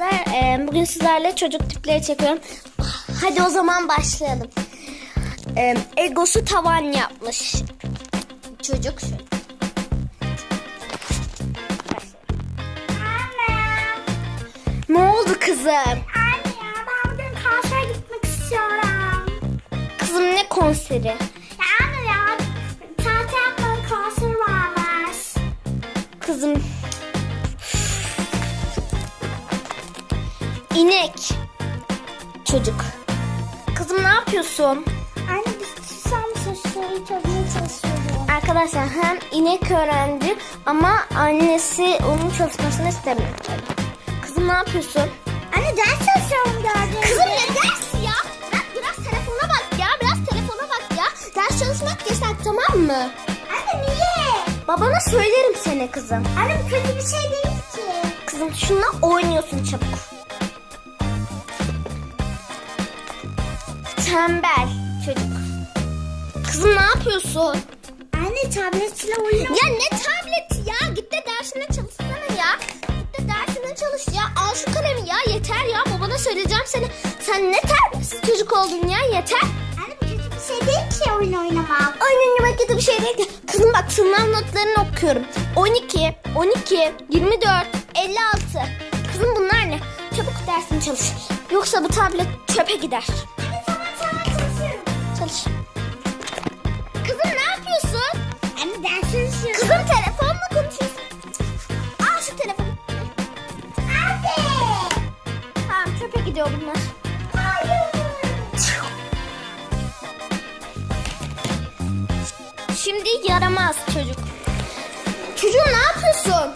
arkadaşlar. Ee, bugün sizlerle çocuk tipleri çekiyorum. Hadi o zaman başlayalım. Ee, egosu tavan yapmış. Çocuk şu. Ne oldu kızım? Anne ya ben bugün konsere gitmek istiyorum. Kızım ne konseri? Ya anne ya tatil konseri varmış. Kızım. İnek. Çocuk. Kızım ne yapıyorsun? Anne biz susam sesleri çözmeye çalışıyoruz. Arkadaşlar hem inek öğrenci ama annesi onun çalışmasını istemiyor. Kızım ne yapıyorsun? Anne ders çalışıyorum gördün Kızım ne dersi ya? Bırak biraz telefona bak ya. Biraz telefona bak ya. Ders çalışmak yasak tamam mı? Anne niye? Babana söylerim seni kızım. Anne bu kötü bir şey değil ki. Kızım şununla oynuyorsun çabuk. Tembel çocuk. Kızım ne yapıyorsun? Anne tabletle oyun Ya ne tableti ya? Git de dersine çalışsana ya. Git de dersine çalış ya. Al şu kalemi ya. Yeter ya. Babana söyleyeceğim seni. Sen ne terbiyesiz çocuk oldun ya. Yeter. Anne bu kötü bir şey değil ki oyun oynamak. Oyun kötü bir şey değil. ki. Kızım bak sınav notlarını okuyorum. 12, 12, 24, 56. Kızım bunlar ne? Çabuk dersini çalış. Yoksa bu tablet çöpe gider. Gidiyor bunlar. Şimdi yaramaz çocuk. Çocuğum ne yapıyorsun?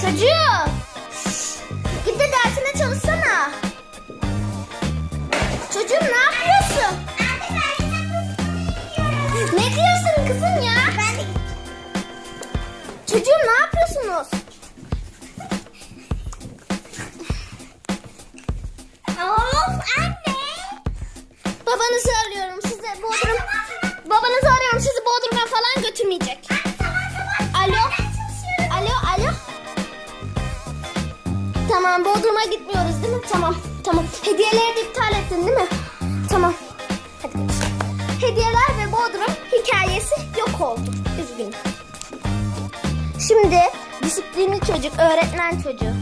Çocuğum. Git de dersine çalışsana. Çocuğum ne yapıyorsun? Ne diyorsun kızım ya? Ben de Çocuğum ne yapıyorsunuz? Gitmiyoruz değil mi? Tamam tamam. Hediyeleri de iptal ettin değil mi? Tamam. Hadi. Hediyeler ve Bodrum hikayesi yok oldu. Üzgünüm. Şimdi disiplinli çocuk, öğretmen çocuğu.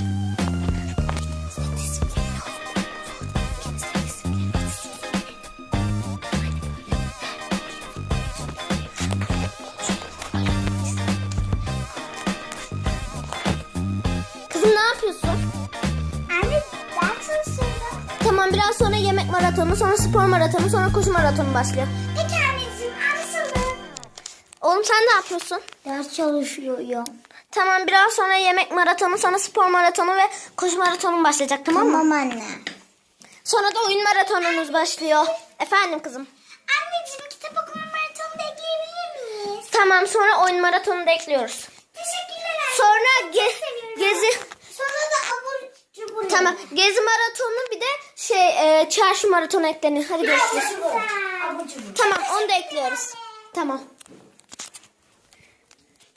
Kızım ne yapıyorsun? Sonra yemek maratonu, sonra spor maratonu, sonra koşu maratonu başlıyor. Peki anneciğim anlaşıldı. Oğlum sen ne yapıyorsun? Ders çalışıyorum. Tamam biraz sonra yemek maratonu, sonra spor maratonu ve koşu maratonu başlayacak tamam mı? anne. Sonra da oyun maratonunuz başlıyor. Efendim kızım. Anneciğim kitap okuma maratonu da ekleyebilir miyiz? Tamam sonra oyun maratonu da ekliyoruz. Teşekkürler anne. Sonra ge- gezi Sonra da abur cubur. Tamam gezi maratonu bir de şey e, çarşı maratonu eklenir. Hadi görüşürüz. Tamam onu da ekliyoruz. Tamam.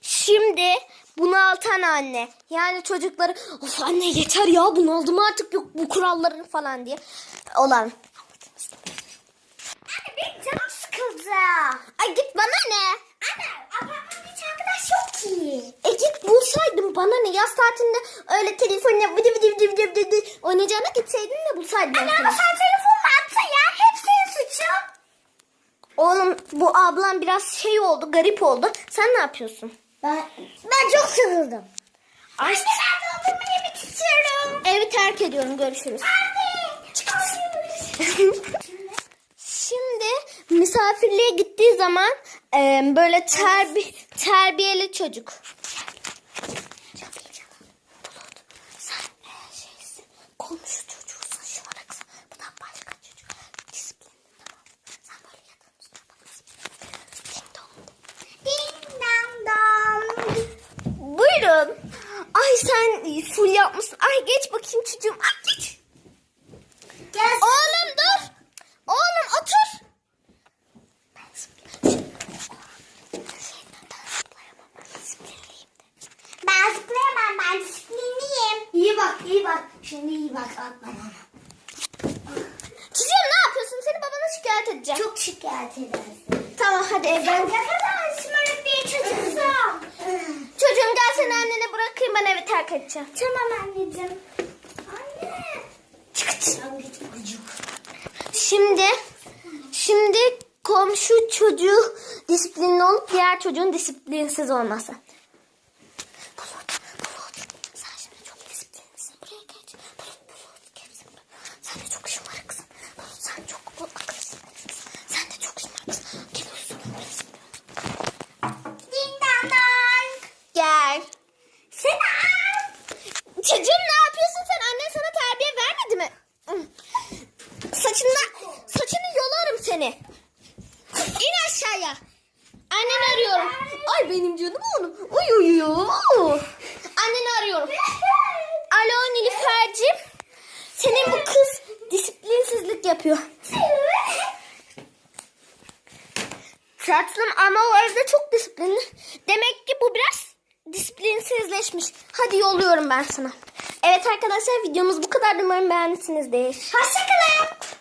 Şimdi bunaltan anne. Yani çocukları of anne yeter ya bunaldım artık yok bu kuralların falan diye olan. Anne benim canım sıkıldı. Ay git bana ne? Anne apartmanda hiç arkadaş yok ki. E git bulsaydın bana ne yaz tatilinde öyle telefonla vıdı vıdı vıdı vıdı vıdı oynayacağına gitseydin de bulsaydın. Anne ama sen telefonla attın ya. Hep senin suçun. Oğlum bu ablam biraz şey oldu garip oldu. Sen ne yapıyorsun? Ben, ben çok sıkıldım. Ay, Anne ben dondurma yemek istiyorum. evi terk ediyorum görüşürüz. Anne. Şimdi misafirliğe gittiği zaman e, böyle terbi terbiyeli çocuk. Sen e, şeysin, komşu çocuğusun şu ara kızım. Bu da başka çocuk. Disiplinli tamam. Sen böyle yakın üstüne bakasın. Ding dong. Ding dong dong. Buyurun. Ay sen full yapmışsın. Ay geç bakayım çocuğum. Ay geç. Gel. Oğlum dur. Oğlum otur. Ben zıplayamam ben disiplinliyim. İyi bak İyi bak. Şimdi iyi bak atma bana. Çocuğum ne yapıyorsun? Seni babana şikayet edeceğim. Çok şikayet edersin. Tamam hadi evden. Ne kadar şımarık bir çocuksun. Çocuğum gel seni annene terk edeceğim. tamam anneciğim. Anne. Çıkıt. Sen git çocuk. Şimdi şimdi komşu çocuğu disiplinli olup diğer çocuğun disiplinsiz olması. Bulut, Bulut. Sen şimdi çok disiplinlisin. Buraya geç. Bulut, Bulut. Geç. Sen de çok şımarıksın. Bulut sen çok akıllısın. Sen de çok şımarıksın. Geliyorsun. Ding dong dong. Gel. Selam. Çocuğum ne yapıyorsun sen? Annen sana terbiye vermedi mi? Saçından, saçını yolarım seni. İn aşağıya. Annen arıyorum. Ay benim canım oğlum. Uy uy uy. Anneni arıyorum. Alo Nilüfer'cim. Senin bu kız disiplinsizlik yapıyor. Tatlım ama o evde çok disiplinli. Demek ki bu biraz disiplinsizleşmiş. Hadi yolluyorum ben sana. Evet arkadaşlar videomuz bu kadar. Umarım beğenmişsinizdir. Hoşçakalın.